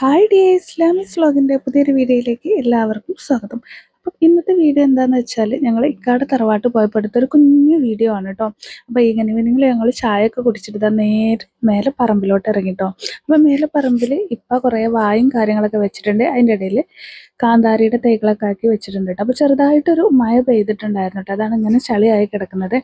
Hi ഡിയ Islamic സ്ലോഗിന്റെ പുതിയൊരു വീഡിയോയിലേക്ക് എല്ലാവർക്കും സ്വാഗതം. അപ്പം ഇന്നത്തെ വീഡിയോ എന്താണെന്ന് വെച്ചാൽ ഞങ്ങൾ ഇക്കാട് തറവാട്ട് പോയപ്പോൾ എടുത്തൊരു കുഞ്ഞു വീഡിയോ ആണ് കേട്ടോ അപ്പോൾ ഇങ്ങനെ ഈവനിങ്ങിൽ ഞങ്ങൾ ചായയൊക്കെ കുടിച്ചിട്ട് നേരെ മേലെ പറമ്പിലോട്ട് ഇറങ്ങി ഇറങ്ങിട്ടോ. അപ്പം മേലെ പറമ്പിൽ ഇപ്പം കുറേ വായും കാര്യങ്ങളൊക്കെ വെച്ചിട്ടുണ്ട്. അതിന്റെ ഇടയിൽ കാന്താരിയുടെ തൈകളൊക്കെ ആക്കി വെച്ചിട്ടുണ്ട് കേട്ടോ അപ്പോൾ ചെറുതായിട്ടൊരു മഴ പെയ്തിട്ടുണ്ടായിരുന്നു കേട്ടോ അതാണ് ഇങ്ങനെ ചളിയായി കിടക്കുന്നത്.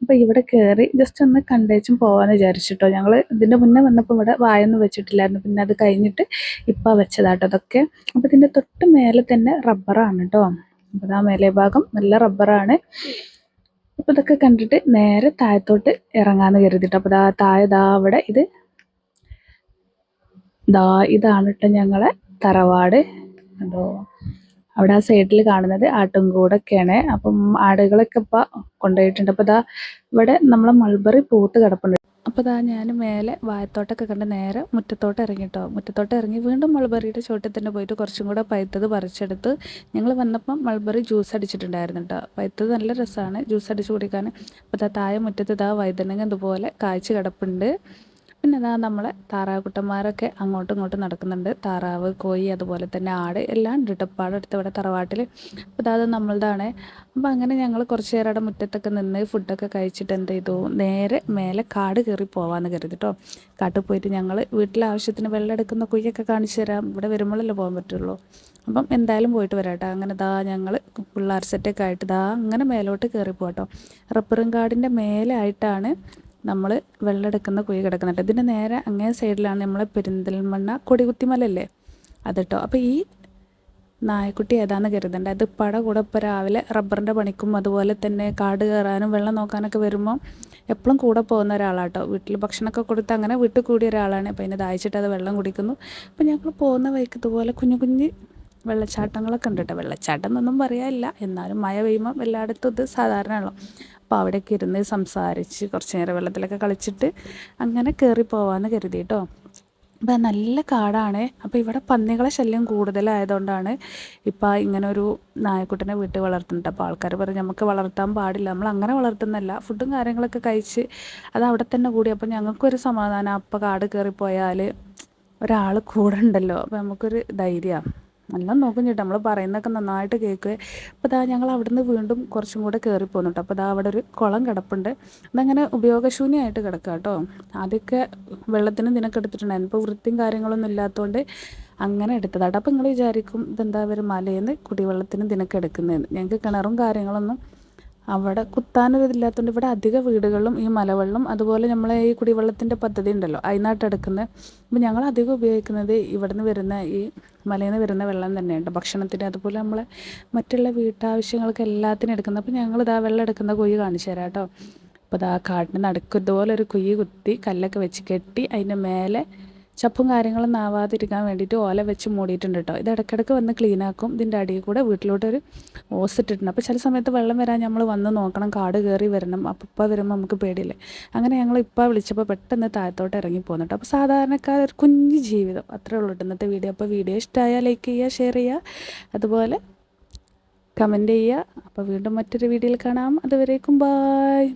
അപ്പോൾ ഇവിടെ കയറി ജസ്റ്റ് ഒന്ന് കണ്ടേച്ചും പോകാമെന്ന് വിചാരിച്ചിട്ടോ ഞങ്ങൾ ഇതിന്റെ മുന്നേ വന്നപ്പോൾ ഇവിടെ വായൊന്നും വെച്ചിട്ടില്ലായിരുന്നു. പിന്നെ അത് കഴിഞ്ഞിട്ട് ഇപ്പം വെച്ചതാട്ടോ അതൊക്കെ അപ്പോൾ ഇതിന്റെ തൊട്ട് മേലെ തന്നെ റബ്ബറാണ് കേട്ടോ അപ്പോൾ ആ മേലെ ഭാഗം നല്ല റബ്ബറാണ്. അപ്പോൾ ഇതൊക്കെ കണ്ടിട്ട് നേരെ താഴത്തോട്ട് ഇറങ്ങാന്ന് കരുതിയിട്ട് അപ്പോൾ ദാ താഴെ ദാ അവിടെ ഇത്. ദാ ഇതാണ് കേട്ടോ ഞങ്ങളെ തറവാട്. കണ്ടോ? അവിടെ ആ സൈഡിൽ കാണുന്നത് ആട്ടുംകൂടൊക്കെയാണ്. അപ്പം ആടുകളൊക്കെ ഇപ്പം കൊണ്ടുപോയിട്ടുണ്ട്. അപ്പം ഇതാ ഇവിടെ നമ്മളെ മൾബറി പൂത്ത് കിടപ്പുണ്ട്. അപ്പോൾ ഇതാ ഞാൻ മേലെ വായത്തോട്ടൊക്കെ കണ്ട് നേരെ മുറ്റത്തോട്ട് ഇറങ്ങിട്ടോ മുറ്റത്തോട്ട് ഇറങ്ങി വീണ്ടും മൾബറിയുടെ ചോട്ടിൽ തന്നെ പോയിട്ട് കുറച്ചും കൂടെ പഴുത്തത് പറിച്ചെടുത്ത് ഞങ്ങൾ വന്നപ്പം മൾബറി ജ്യൂസ് അടിച്ചിട്ടുണ്ടായിരുന്നു കേട്ടോ പഴുത്തത് നല്ല രസമാണ് ജ്യൂസ് അടിച്ച് കുടിക്കാൻ അപ്പോൾ താഴെ മുറ്റത്ത് ഇതാ വൈതനങ്ങ ഇതുപോലെ കാഴ്ച കിടപ്പുണ്ട്. പിന്നെ അതാ നമ്മളെ താറാവുകുട്ടന്മാരൊക്കെ അങ്ങോട്ടും ഇങ്ങോട്ടും നടക്കുന്നുണ്ട്. താറാവ് കോഴി അതുപോലെ തന്നെ ആട് എല്ലാം ഉണ്ട് അടുത്തവിടെ അടുത്ത് ഇവിടെ തറവാട്ടിൽ അപ്പോൾ അതാത് നമ്മളതാണ് അപ്പോൾ അങ്ങനെ ഞങ്ങൾ കുറച്ച് നേരം അവിടെ മുറ്റത്തൊക്കെ നിന്ന് ഫുഡൊക്കെ കഴിച്ചിട്ട് എന്ത് ചെയ്തു? നേരെ മേലെ കാട് കയറി പോകാമെന്ന് കരുതി കേട്ടോ കാട്ടിൽ പോയിട്ട് ഞങ്ങൾ വീട്ടിലെ ആവശ്യത്തിന് വെള്ളം എടുക്കുന്ന കുഴിയൊക്കെ കാണിച്ചു തരാം. ഇവിടെ വരുമ്പോഴല്ലേ പോകാൻ പറ്റുള്ളൂ. അപ്പം എന്തായാലും പോയിട്ട് വരാട്ടോ അങ്ങനെ ദാ ഞങ്ങൾ പിള്ളേർ സെറ്റൊക്കെ ആയിട്ട് ദാ അങ്ങനെ മേലോട്ട് കയറി പോകട്ടോ റബ്ബറും കാടിന്റെ മേലെ ആയിട്ടാണ് നമ്മൾ വെള്ളം എടുക്കുന്ന കുഴി കിടക്കുന്നുണ്ട്. ഇതിന്റെ നേരെ അങ്ങേ സൈഡിലാണ് നമ്മളെ പെരിന്തൽമണ്ണ കൊടികുത്തിമലല്ലേ അത് കേട്ടോ അപ്പോൾ ഈ നായക്കുട്ടി ഏതാന്ന് കരുതണ്ട. അത് പട കൂടെ ഇപ്പോൾ രാവിലെ റബ്ബറിന്റെ പണിക്കും അതുപോലെ തന്നെ കാട് കയറാനും വെള്ളം നോക്കാനൊക്കെ വരുമ്പോൾ എപ്പോഴും കൂടെ പോകുന്ന ഒരാളാട്ടോ. വീട്ടിൽ ഭക്ഷണമൊക്കെ കൊടുത്ത് അങ്ങനെ വീട്ടിൽ കൂടിയ ഒരാളാണ്. അപ്പോൾ അതിനെ ദാഹിച്ചിട്ട് അത് വെള്ളം കുടിക്കുന്നു. അപ്പോൾ ഞങ്ങൾ പോകുന്ന വഴിക്ക് ഇതുപോലെ കുഞ്ഞു കുഞ്ഞ് വെള്ളച്ചാട്ടങ്ങളൊക്കെ ഉണ്ട് കേട്ടോ വെള്ളച്ചാട്ടം എന്നൊന്നും പറയാനില്ല. എന്നാലും മഴ പെയ്യുമ്പോൾ എല്ലായിടത്തും ഇത് സാധാരണയാണല്ലോ. അപ്പോൾ അവിടെയൊക്കെ ഇരുന്ന് സംസാരിച്ച് കുറച്ച് നേരം വെള്ളത്തിലൊക്കെ കളിച്ചിട്ട് അങ്ങനെ കയറി പോവാമെന്ന് കരുതി കേട്ടോ അപ്പോൾ നല്ല കാടാണ്. അപ്പോൾ ഇവിടെ പന്നികളെ ശല്യം കൂടുതലായതുകൊണ്ടാണ് ഇപ്പോൾ ഇങ്ങനെ ഒരു നായക്കുട്ടനെ വീട്ടിൽ വളർത്തുന്നുണ്ട് അപ്പോൾ ആൾക്കാർ പറയും നമുക്ക് വളർത്താൻ പാടില്ല. നമ്മൾ അങ്ങനെ വളർത്തുന്നല്ല ഫുഡും കാര്യങ്ങളൊക്കെ കഴിച്ച് അത് അവിടെ തന്നെ കൂടി. അപ്പോൾ ഞങ്ങൾക്കൊരു സമാധാനം. അപ്പോൾ കാട് കയറിപ്പോയാൽ ഒരാൾ കൂടെ ഉണ്ടല്ലോ. അപ്പോൾ നമുക്കൊരു ധൈര്യമാണ്. നല്ല നോക്കും ചേട്ടാ നമ്മൾ പറയുന്നതൊക്കെ നന്നായിട്ട് കേൾക്കുക അപ്പോൾ ഇതാ ഞങ്ങൾ അവിടുന്ന് വീണ്ടും കുറച്ചും കൂടെ കയറി പോകുന്നുണ്ട് അപ്പോൾ ഇതാ അവിടെ ഒരു കുളം കിടപ്പുണ്ട്. അതങ്ങനെ ഉപയോഗശൂന്യമായിട്ട് കിടക്കുക കേട്ടോ ആദ്യമൊക്കെ വെള്ളത്തിന് ഇതിനൊക്കെ എടുത്തിട്ടുണ്ടായിരുന്നു. ഇപ്പോൾ വൃത്തിയും കാര്യങ്ങളൊന്നും ഇല്ലാത്തതുകൊണ്ട് അങ്ങനെ എടുത്തതാട്ടോ അപ്പം നിങ്ങൾ വിചാരിക്കും ഇതെന്താ ഒരു മലയിൽ കുടിവെള്ളത്തിന് ഇതിനൊക്കെ എടുക്കുന്നതെന്ന് ഞങ്ങൾക്ക് കിണറും കാര്യങ്ങളൊന്നും അവിടെ കുത്താനൊരിതില്ലാത്തതുകൊണ്ട് ഇവിടെ അധിക വീടുകളിലും ഈ മലവെള്ളം അതുപോലെ നമ്മളെ ഈ കുടിവെള്ളത്തിന്റെ പദ്ധതി ഉണ്ടല്ലോ അതിനായിട്ട് എടുക്കുന്നത് അപ്പോൾ ഞങ്ങൾ അധികം ഉപയോഗിക്കുന്നത് ഇവിടെ നിന്ന് വരുന്ന ഈ മലയിൽ നിന്ന് വരുന്ന വെള്ളം തന്നെയുണ്ട്. ഭക്ഷണത്തിന് അതുപോലെ നമ്മളെ മറ്റുള്ള വീട്ടാവശ്യങ്ങൾക്ക് എല്ലാത്തിനും എടുക്കുന്നത് അപ്പോൾ ഞങ്ങൾ ഇതാ വെള്ളം എടുക്കുന്ന കുഴി കാണിച്ചു തരാം കേട്ടോ. അപ്പോൾ ഇതാ കാട്ടിന് നടുക്ക് ഒരു കുഴി കുത്തി കല്ലൊക്കെ വെച്ച് കെട്ടി അതിന്റെ മേലെ ചപ്പും കാര്യങ്ങളും ആവാതിരിക്കാൻ വേണ്ടിയിട്ട് ഓല വെച്ച് മൂടിയിട്ടുണ്ട് കേട്ടോ. ഇത് ഇടയ്ക്കിടയ്ക്ക് വന്ന് ക്ലീൻ ആക്കും. ഇതിന്റെ അടിയിൽ കൂടെ വീട്ടിലോട്ട് ഒരു ഓസ് ഇട്ടിട്ടുണ്ട്. അപ്പോൾ ചില സമയത്ത് വെള്ളം വരാൻ നമ്മൾ വന്ന് നോക്കണം കാട് കയറി വരണം അപ്പോൾ ഇപ്പോൾ വരുമ്പോൾ നമുക്ക് പേടിയില്ലേ? അങ്ങനെ ഞങ്ങൾ ഇപ്പോൾ വിളിച്ചപ്പോൾ പെട്ടെന്ന് താഴത്തോട്ട് ഇറങ്ങി പോകുന്നുണ്ട് അപ്പോൾ സാധാരണക്കാർ ഒരു കുഞ്ഞു ജീവിതം. അത്രേ ഉള്ളൂ ഇന്നത്തെ വീഡിയോ. അപ്പോൾ വീഡിയോ ഇഷ്ടമായാൽ ലൈക്ക് ചെയ്യുക ഷെയർ ചെയ്യുക. അതുപോലെ കമന്റ് ചെയ്യുക. അപ്പോൾ വീണ്ടും മറ്റൊരു വീഡിയോയിൽ കാണാം. അതുവരേക്കും ബായ്